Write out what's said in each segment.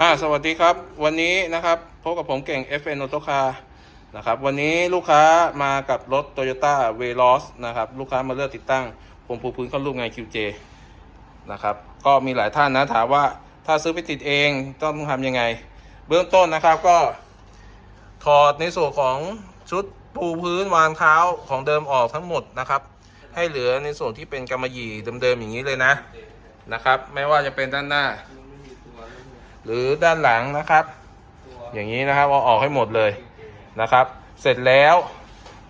อ่าสวัสดีครับ วันนี้นะครับพบกับผมเก่ง FN Auto Car นะครับ วันนี้ลูกค้ามากับรถ Toyota Veloz นะครับ ลูกค้ามาเลือกติดตั้งพรมปูพื้นเข้ารูปไง QJ นะครับ ก็มีหลายท่านนะถามว่าถ้าซื้อไปติดเองต้องทำยังไง เบื้องต้นนะครับก็ ถอดในส่วนของชุดปูพื้นวางเท้าของเดิมออกทั้งหมดนะครับ ให้เหลือในส่วนที่เป็นกำมะหยี่เดิมๆอย่างนี้เลยนะนะครับ ไม่ว่าจะเป็นด้านหน้า หรือด้านหลังนะครับ อย่างนี้นะครับเอาออกให้หมดเลยนะครับ เสร็จแล้ว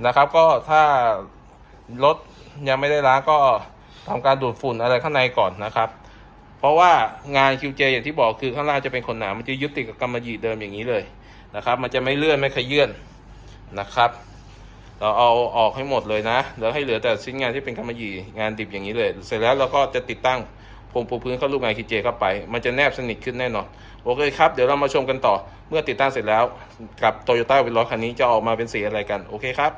นะครับก็ถ้ารถยังไม่ได้ล้างก็ทำการดูดฝุ่นอะไรข้างในก่อนนะครับ เพราะว่างาน QJ อย่างที่บอกคือข้างล่างจะเป็นขนหนา มันจะยึดติดกับกำมะหยี่เดิมอย่างนี้เลยนะครับ มันจะไม่เลื่อนไม่ขยื่นนะครับ เราเอาออกให้หมดเลยนะ แล้วให้เหลือแต่ชิ้นงานที่เป็นกำมะหยี่งานดิบอย่างนี้เลย เสร็จแล้วเราก็จะติดตั้ง พรมปูพื้นเข้ารูปงาน QJ เข้าไป มันจะแนบสนิทขึ้นแน่นอนโอเคครับ เดี๋ยวเรามาชมกันต่อ เมื่อติดตั้งเสร็จแล้ว กับ Toyota v e l o z คันนี้จะออกมาเป็นสีอะไรกัน โอเคครับ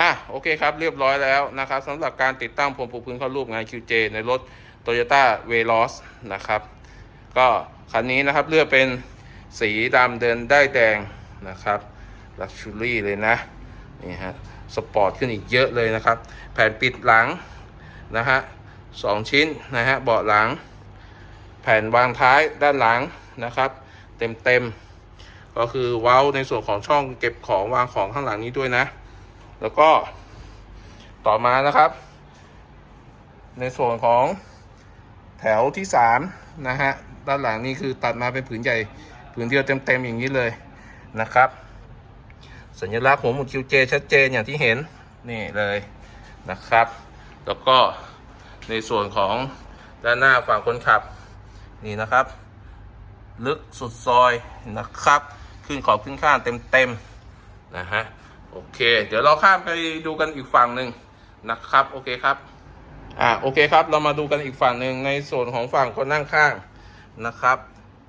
อะโอเคครับ เรียบร้อยแล้วนะครับสำหรับการติดตั้งพรมปูพื้นเข้ารูปงาน QJ ในรถ Toyota Veloz นะครับ ก็คันนี้นะครับเลือกเป็นสีดำเดินได้แดงนะครับ Luxury เลยนะ นี่ฮะ สปอร์ตขึ้นอีกเยอะเลยนะครับ แผ่นปิดหลังนะฮะ สองชิ้นนะฮะเบาะหลัง แผ่นวางท้ายด้านหลังนะครับเต็มเต็มๆก็คือเว้าในส่วนของช่องเก็บของวางของข้างหลังนี้ด้วยนะ แล้วก็ต่อมานะครับ ในส่วนของแถวที่สามนะฮะด้านหลังนี่คือตัดมาเป็นผืนใหญ่ผืนเดียวเต็มๆอย่างนี้เลยนะครับ สัญลักษณ์หัวหมุด QJ ชัดเจนอย่างที่เห็นนี่เลยนะครับ แล้วก็ ในส่วนของด้านหน้าฝั่งคนขับนี่นะครับ ลึกสุดซอยนะครับ ขึ้นขอบขึ้นข้างเต็มๆนะฮะโอเค เดี๋ยวเราข้ามไปดูกันอีกฝั่งหนึ่งนะครับโอเคครับอ่าโอเคครับ เรามาดูกันอีกฝั่งหนึ่งในส่วนของฝั่งคนนั่งข้างนะครับ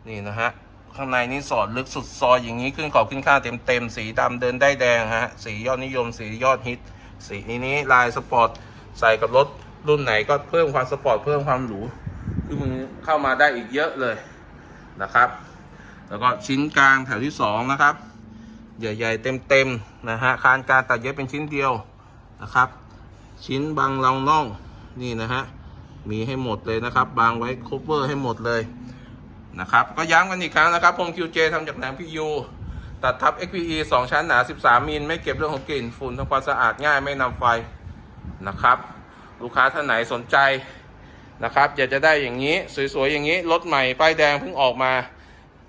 นี่นะฮะข้างในนี่สอดลึกสุดซอยอย่างนี้ขึ้นขอบขึ้นข้างเต็มๆสีดำเดินได้แดงฮะสียอดนิยมสียอดฮิตสีนี้ลายสปอร์ตใส่กับรถ รุ่นไหนก็เพิ่มความสปอร์ตเพิ่มความหรูคือมือเข้ามาได้อีกเยอะเลยนะครับ แล้วก็ชิ้นกลางแถวที่สองนะครับ ใหญ่ๆเต็มๆนะฮะคานการตัดเย็บเป็นชิ้นเดียวนะครับ ชิ้นบางรองน่องนี่นะฮะมีให้หมดเลยนะครับ บางไว้คเวอร์ให้หมดเลยนะครับ ก็ย้ำกันอีกครั้งนะครับพรม QJ ทำจากหนัง PU ตัดทับ XPE 2 ชั้นหนา 13 มิล ไม่เก็บเรื่องของกลิ่นฝุ่นทำความสะอาดง่ายไม่นำไฟนะครับ ลูกค้าท่านไหนสนใจนะครับอยากจะได้อย่างนี้สวยๆอย่างนี้รถใหม่ป้ายแดงเพิ่งออกมา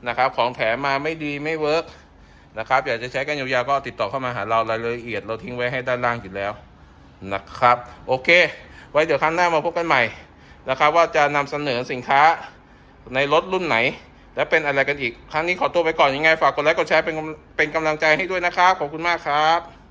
นะครับ ของแถมมาไม่ดีไม่เวิร์กนะครับ อยากจะใช้กันยาวๆก็ติดต่อเข้ามาหาเรารายละเอียด เราทิ้งไว้ให้ด้านล่างอยู่แล้วนะครับ โอเค ไว้เดี๋ยวครั้งหน้ามาพบกันใหม่นะครับ ว่าจะนำเสนอสินค้าในรถรุ่นไหน และเป็นอะไรกันอีก ครั้งนี้ขอตัวไปก่อนยังไง ฝากกดไลค์กดแชร์เป็นเป็นกำลังใจให้ด้วยนะครับ ขอบคุณมากครับ